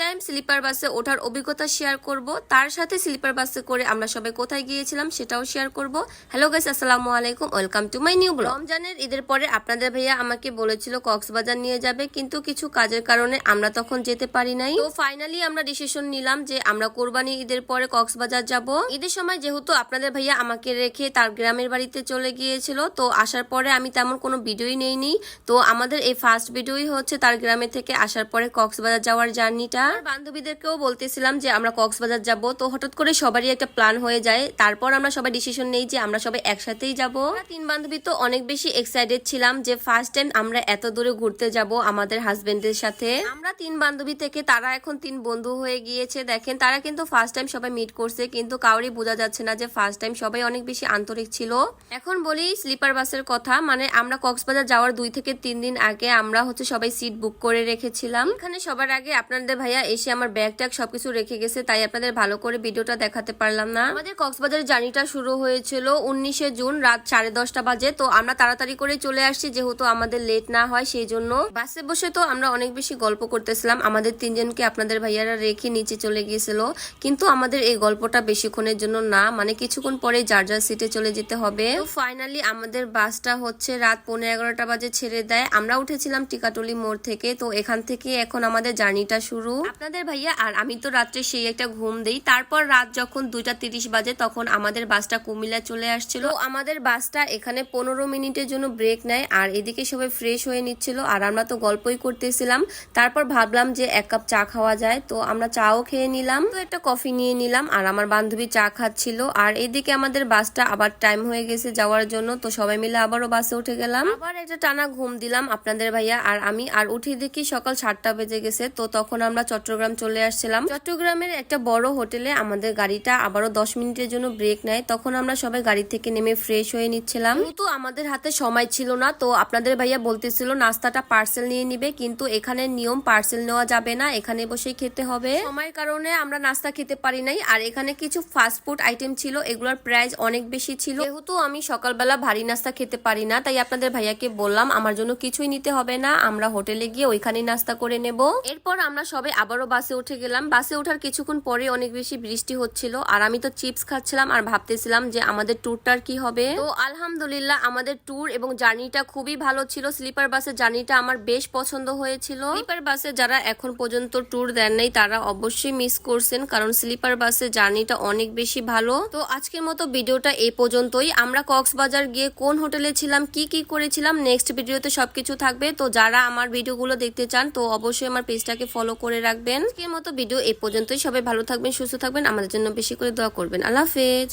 Time sleeper বাসে ওঠার অভিজ্ঞতা শেয়ার করব। তার সাথে স্লিপার বাসে করে আমরা সবাই কোথায় গিয়েছিলাম সেটাও শেয়ার করব। হ্যালো গাইস আসসালামু আলাইকুম welcome to my new blog রমজানের ঈদের পরে আপনাদের ভাইয়া আমাকে বলেছিল কক্সবাজার নিয়ে যাবে, কিন্তু কিছু কাজের কারণে আমরা তখন যেতে পারি নাই। তো ফাইনালি আমরা ডিসিশন নিলাম যে আমরা কোরবানি ঈদের পরে কক্সবাজার যাব। ঈদের সময় যেহেতু আপনাদের ভাইয়া আমাকে রেখে তার গ্রামের বাড়িতে চলে গিয়েছিল, তো আসার পরে আমি তেমন কোনো ভিডিওই নেইনি। তো আমাদের এই ফার্স্ট ভিডিওই হচ্ছে তার গ্রামে থেকে আসার পরে কক্সবাজার যাওয়ার জার্নিটা বান্ধবীদেরকেও বলতেছিলাম যে আমরা কক্সবাজার যাব। তো হঠাৎ করে সবারই একটা প্ল্যান হয়ে যায়। তারপর আমরা সবাই ডিসিশন নেই যে আমরা সবাই একসাথেই যাব। তিন বান্ধবী তো অনেক বেশি এক্সাইটেড ছিলাম যে ফার্স্ট টাইম আমরা এত দূরে ঘুরতে যাব আমাদের হাজবেন্ডের সাথে। আমরা তিন বান্ধবী থেকে তারা এখন তিন বন্ধু হয়ে গিয়েছে, দেখেন। তারা কিন্তু ফার্স্ট টাইম সবাই মিট করছে, কিন্তু কাউরই বোঝা যাচ্ছে না যে ফার্স্ট টাইম সবাই অনেক বেশি আন্তরিক ছিল। এখন বলি স্লিপার বাসের কথা মানে আমরা কক্সবাজার যাওয়ার দুই থেকে তিন দিন আগে আমরা হচ্ছে সবাই সিট বুক করে রেখেছিলাম। এখানে সবার আগে আপনাদের ভাইয়া এসে আমার ব্যাগ ট্যাগ সবকিছু রেখে গেছে, তাই আপনাদের ভালো করে ভিডিওটা দেখাতে পারলাম না। আমাদের কক্সবাজারের জার্নিটা শুরু হয়েছিল উনিশে জুন রাত সাড়ে দশটা বাজে, তো আমরা তাড়াতাড়ি করে চলে আসছি, যেহেতু আমাদের লেট না হয় সেই জন্য বাসে বসে তো আমরা অনেক বেশি গল্প করতেছিলাম, আমাদের তিনজনকে আপনাদের ভাইয়ারা রেখে নিচে চলে গিয়েছিল, কিন্তু আমাদের এই গল্পটা বেশিক্ষণের জন্য না মানে কিছুক্ষণ পরে যার যার সিটে চলে যেতে হবে। ফাইনালি আমাদের বাসটা হচ্ছে রাত পনেরো এগারোটা বাজে ছেড়ে দেয়, আমরা উঠেছিলাম টিকাটলি মোড় থেকে, তো এখান থেকে এখন আমাদের জার্নিটা শুরু। আপনাদের ভাইয়া, আর আমি তো রাত্রে সেই একটা ঘুম দেই। তারপর রাত যখন দুইটা তিরিশ বাজে, তখন আমাদের বাসটা কুমিল্লা চলে আসছিল। আমাদের বাসটা এখানে পনেরো মিনিটের জন্য ব্রেক নেয়, আর এদিকে সবাই ফ্রেশ হয়ে নিচ্ছিল, আর আমরা তো গল্পই করতেছিলাম। তারপর ভাবলাম যে এক কাপ চা খাওয়া যায়, তো আমরা চাও খেয়ে নিলাম। তো একটা কফি নিয়ে নিলাম, আর আমার বান্ধবী চা খাচ্ছিল। আর এদিকে আমাদের বাসটা আবার টাইম হয়ে গেছে যাওয়ার জন্য, তো সবাই মিলে আবারও বাসে উঠে গেলাম। আবার একটা টানা ঘুম দিলাম আপনাদের ভাইয়া, আর আমি, আর উঠে দেখি সকাল সাতটা বেজে গেছে, তো তখন আমরা চট্টগ্রাম চলে আসছিলাম। চট্টগ্রামের একটা বড় হোটেলে আমাদের গাড়িটা আবারও দশ মিনিটের জন্য ব্রেক নেয়। তখন আমরা সবাই গাড়ি থেকে নেমে ফ্রেশ হয়ে নিচ্ছিলাম। কিন্তু আমাদের হাতে সময় ছিল না, তো আপনাদের ভাইয়া বলতেছিল নাস্তাটা পার্সেল নিয়ে নিবে, কিন্তু এখানে নিয়ম পার্সেল নেওয়া যাবে না, এখানে বসেই খেতে হবে। সময়ের কারণে আমরা নাস্তা খেতে পারি নাই, আর এখানে কিছু ফাস্ট ফুড আইটেম ছিল, এগুলোর প্রাইস অনেক বেশি ছিল। যেহেতু আমি সকালবেলা ভারী নাস্তা খেতে পারি না, তাই আপনাদের ভাইয়াকে বললাম, আমার জন্য কিছুই নিতে হবে না, আমরা হোটেলে গিয়ে ওইখানে নাস্তা করে নেব। এরপর আমরা সবাই আবারও বাসে উঠে গেলাম। বাসে ওঠার কিছুক্ষণ পরে অনেক বেশি বৃষ্টি হচ্ছিল আর আমি তো চিপস খাচ্ছিলাম আর ভাবতেছিলাম যে আমাদের ট্যুরটার কি হবে। তো আলহামদুলিল্লাহ আমাদের ট্যুর এবং জার্নিটা খুবই ভালো ছিল। স্লিপার বাসের জার্নিটা আমার বেশ পছন্দ হয়েছিল। স্লিপার বাসে যারা এখন পর্যন্ত ট্যুর দেন নাই, তারা অবশ্যই মিস করছেন কারণ স্লিপার বাসের জার্নিটা অনেক বেশি ভালো। তো আজকের মতো ভিডিওটা এই পর্যন্তই। আমরা কক্সবাজার গিয়ে কোন হোটেলে ছিলাম, কি কি করেছিলাম নেক্সট ভিডিওতে সবকিছু থাকবে। তো যারা আমার ভিডিওগুলো দেখতে চান, তো অবশ্যই আমার পেজটাকে ফলো করে রাখবেন। আজকের মতো ভিডিও এ পর্যন্তই। সবাই ভালো থাকবেন, সুস্থ থাকবেন। আমাদের জন্য বেশি করে দোয়া করবেন। আল্লাহ হাফেজ।